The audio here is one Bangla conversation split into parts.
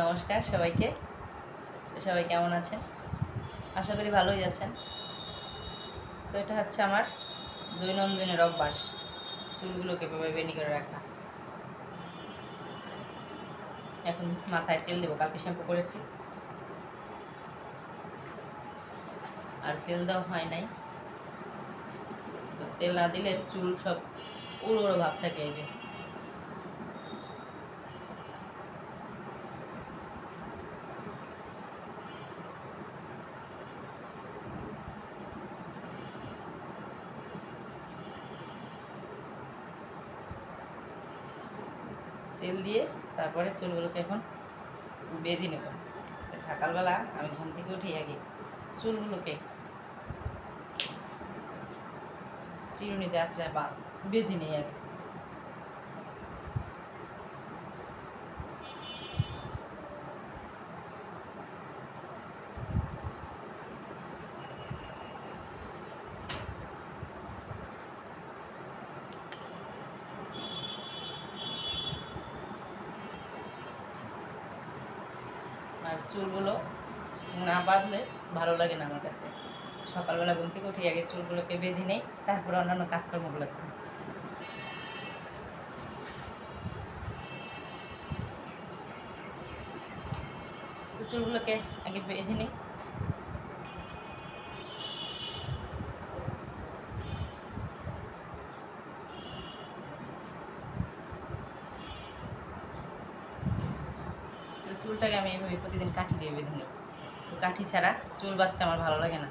নমস্কার সবাইকে। সবাই কেমন আছেন? আশা করি ভালোই আছেন। তো এটা হচ্ছে আমার দৈনন্দিনের অভ্যাস, চুলগুলোকে বেনি করে রাখা। এখন মাথায় তেল দেবো, কালকে শ্যাম্পু করেছি। আর তেল দেওয়া হয় নাই। তো তেল না দিলে চুল সব উড়ো উড়ো ভাব থাকে এই যে। তেল দিয়ে তারপরে চুলগুলোকে এখন বেঁধে নেব। সকালবেলা আমি ঘুম থেকে উঠে আগে চুলগুলোকে চিরুনিতে আসলে বা বেঁধে নিই আগে আর চুলগুলো না বাঁধলে ভালো লাগে না আমার কাছে। সকালবেলা ঘুম থেকে উঠে আগে চুলগুলোকে বেঁধে নেই, তারপরে অন্যান্য কাজকর্মগুলো করি। চুলগুলোকে আগে বেঁধে নিই চুলটাকে আমি এভাবে প্রতিদিন কাঠি দিয়ে বেঁধে নেব। তো কাঠি ছাড়া চুল বাঁধতে আমার ভালো লাগে না।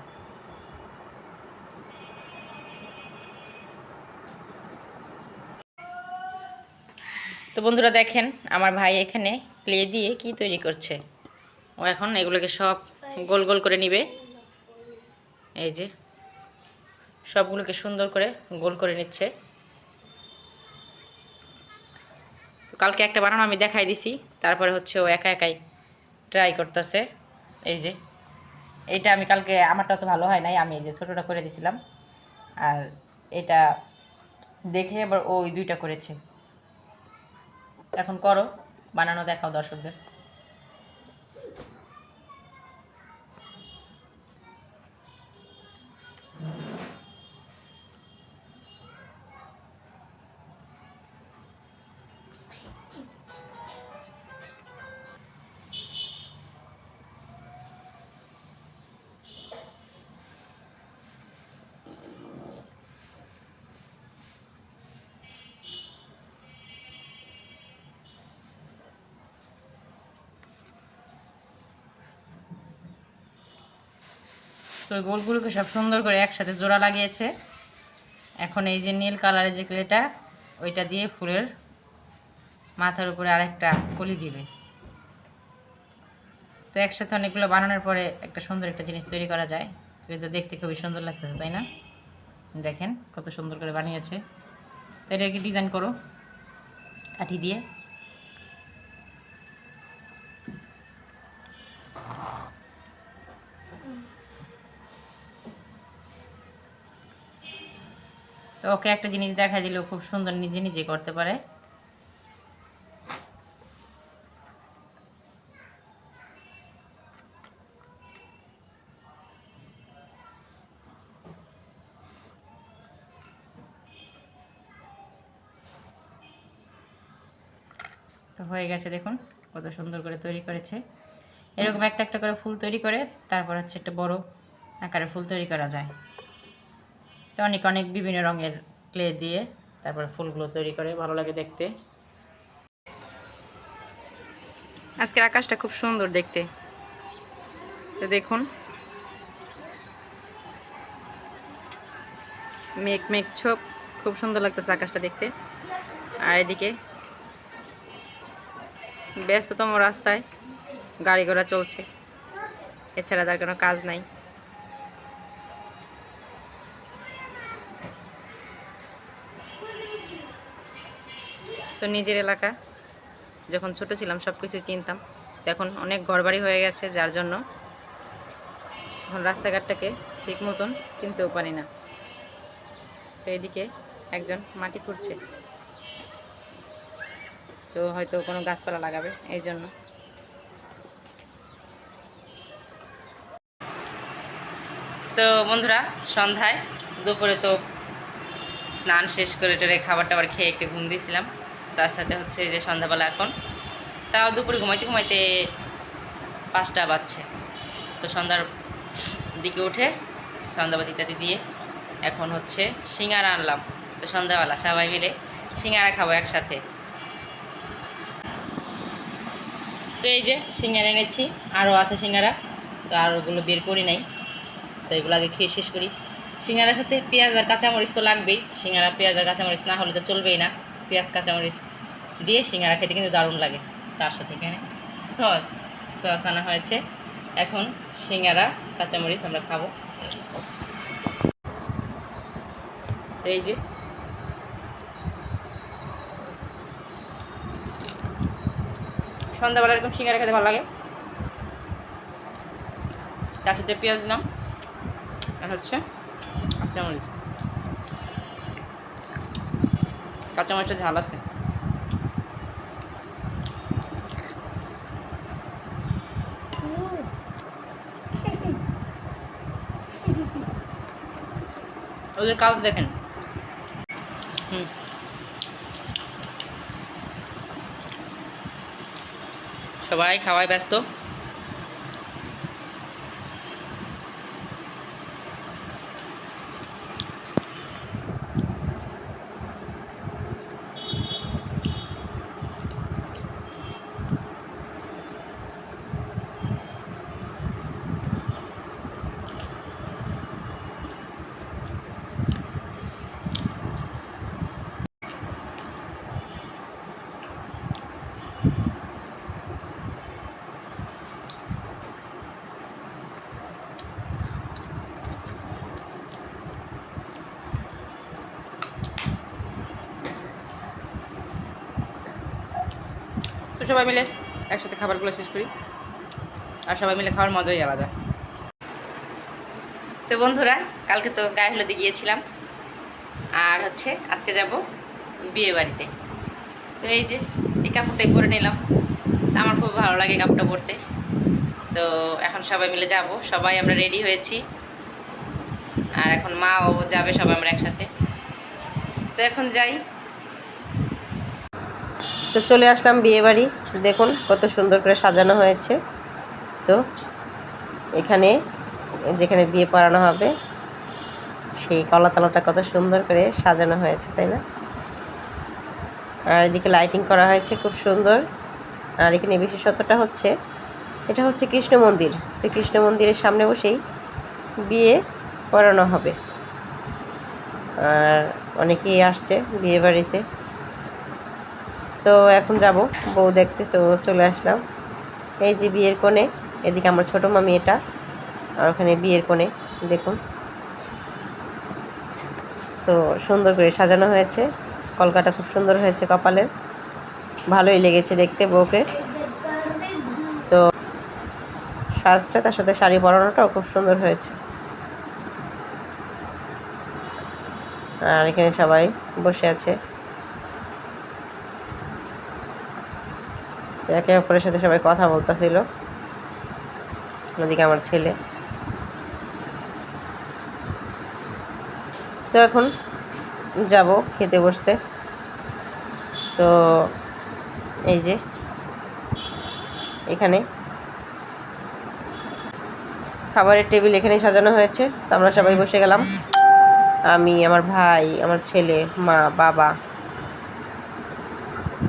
তো বন্ধুরা দেখেন, আমার ভাই এখানে ক্লে দিয়ে কি তৈরি করছে? ও এখন এগুলোকে সব গোল গোল করে নিবে। এই যে, সবগুলোকে সুন্দর করে গোল করে নিচ্ছে। তো কালকে একটা বানানো আমি দেখাই দিছি, তারপরে হচ্ছে ও একা একাই ট্রাই করতেছে। এই যে, এটা আমি কালকে, আমারটা তো ভালো হয় নাই, আমি এই যে ছোটোটা করে দিছিলাম। আর এটা দেখে আবার ওই দুইটা করেছে। এখন করো, বানানো দেখাও দর্শকদের। তো গোলগুলোকে সব সুন্দর করে একসাথে জোড়া লাগিয়েছে। এখন এই যে নীল কালারের যে ক্লেটা, ওইটা দিয়ে ফুলের মাথার উপরে আরেকটা কলি দিবে। তো একসাথে অনেকগুলো বানানোর পরে একটা সুন্দর একটা জিনিস তৈরি করা যায়। তুমি তো দেখতে খুবই সুন্দর লাগতেছে, তাই না? দেখেন কত সুন্দর করে বানিয়েছে। তো এটাকে ডিজাইন করো? কাঠি দিয়ে। তো ওকে একটা জিনিস দেখা দিল, খুব সুন্দর নিজে নিজে করতে পারে। তো হয়ে গেছে দেখুন, কত সুন্দর করে তৈরি করেছে। এরকম একটা একটা করে ফুল তৈরি করে, তারপর হচ্ছে একটা বড় আকারে ফুল তৈরি করা যায়। তো অনেক অনেক বিভিন্ন রঙের ক্লে দিয়ে তারপরে ফুলগুলো তৈরি করে, ভালো লাগে দেখতে। আজকের আকাশটা খুব সুন্দর দেখতে। তো দেখুন। মেঘ মেঘ ছোপ, খুব সুন্দর লাগতেছে আকাশটা দেখতে। আর এদিকে ব্যস্ততম রাস্তায় গাড়ি ঘোড়া চলছে। এছাড়া তার কোনো কাজ নাই। তো নিজের এলাকা। যখন ছোট ছিলাম সব কিছু চিনতাম এখন অনেক ঘরবাড়ি হয়ে গেছে, যার জন্য এখন রাস্তাঘাটটাকে ঠিক মতন চিনতেও পারি না। তো এদিকে একজন মাটি খুঁড়ছে। তো হয়তো কোনো গাছপালা লাগাবে, এই জন্য। তো বন্ধুরা, সন্ধ্যায় দুপুরে তো স্নান শেষ করে টেরে খাবার টাবার খেয়ে একটু ঘুম দিয়েছিলাম। তার সাথে হচ্ছে যে সন্ধ্যাবেলা এখন। তাও দুপুরে ঘুমাইতে ঘুমাইতে পাঁচটা বাজছে। তো সন্ধ্যার দিকে উঠে সন্ধ্যাবাতিটাতে দিয়ে এখন হচ্ছে সিঙ্গারা আনলাম। তো সন্ধ্যাবেলা সবাই মিলে সিঙ্গারা খাব একসাথে। তো এই যে সিঙ্গারা এনেছি আরও আছে সিঙ্গারা। তো আর ওগুলো বের করি নাই। তো এগুলো আগে খেয়ে শেষ করি। সিঙ্গারার সাথে পেঁয়াজ আর কাঁচামরিচ তো লাগবেই। সিঙ্গারা, পেঁয়াজ আর কাঁচামরিচ না হলে তো চলবেই না। পেঁয়াজ, কাঁচামরিচ দিয়ে সিঙ্গারা খেতে কিন্তু দারুণ লাগে। তার সাথে এখানে সস সস আনা হয়েছে। এখন সিঙ্গারা, কাঁচামরিচ আমরা খাব। এই যে সন্ধ্যাবেলা এরকম সিঙ্গারা খেতে ভালো লাগে। তার সাথে পেঁয়াজ দিলাম। আর হচ্ছে কাঁচামরিচ। কাঁচামরিচটা ঝাল আছে। ওদের কাজ দেখেন। হুম। সবাই খাওয়ায় ব্যস্ত। তো সবাই মিলে একসাথে খাবারগুলো শেষ করি। আর সবাই মিলে খাওয়ার মজাই আলাদা। তো বন্ধুরা, কালকে তো গায়ে হলুদে গিয়েছিলাম। আর হচ্ছে আজকে যাব বিয়ে বাড়িতে। তো এই যে, এই কাপড়টাই পরে নিলাম। আমার খুব ভালো লাগে কাপড়টা পরতে। তো এখন সবাই মিলে যাব। সবাই আমরা রেডি হয়েছি। আর এখন মাও যাবে সবাই আমরা একসাথে। তো এখন যাই। তো চলে আসলাম বিয়ে বাড়ি দেখুন কত সুন্দর করে সাজানো হয়েছে। তো এখানে যেখানে বিয়ে পড়ানো হবে, সেই কলাতলাটা কত সুন্দর করে সাজানো হয়েছে, তাই না? আর এদিকে লাইটিং করা হয়েছে খুব সুন্দর। আর এখানে বিশেষত্বটা হচ্ছে, এটা হচ্ছে কৃষ্ণ মন্দির। তো কৃষ্ণ মন্দিরের সামনে বসেই বিয়ে পড়ানো হবে। আর অনেকেই আসছে বিয়ে বাড়িতে তো এখন যাব, বউ দেখতে, তো চলে আসলাম। এই যে বিয়ের কোণে, এদিকে আমার ছোটো মামি এটা, আর ওখানে বিয়ের কোণে, দেখুন। তো সুন্দর করে সাজানো হয়েছে কলকাটা খুব সুন্দর হয়েছে কপালের। ভালোই লেগেছে দেখতে বউকে। তো সাজটা, তার সাথে শাড়ি পরানোটাও খুব সুন্দর হয়েছে। আর এখানে সবাই বসে আছে। তো একে অপরের সাথে সবাই কথা বলতেছিল। ওদিকে আমার ছেলে। তো এখন যাব খেতে বসতে। তো এই যে, এখানে খাবারের টেবিল এখানেই সাজানো হয়েছে। তো আমরা সবাই বসে গেলাম। আমি, আমার ভাই, আমার ছেলে, মা, বাবা।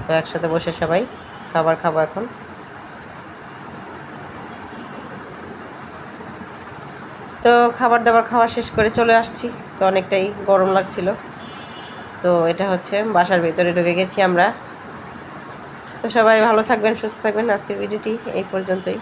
তো একসাথে বসে সবাই খাবার খাব এখন। তো খাবার দাবার খাওয়া শেষ করে চলে আসছি। তো অনেকটাই গরম লাগছিল। তো এটা হচ্ছে বাসার ভিতরে ঢুকে গেছি আমরা। তো সবাই ভালো থাকবেন, সুস্থ থাকবেন। আজকের ভিডিওটি এই পর্যন্তই।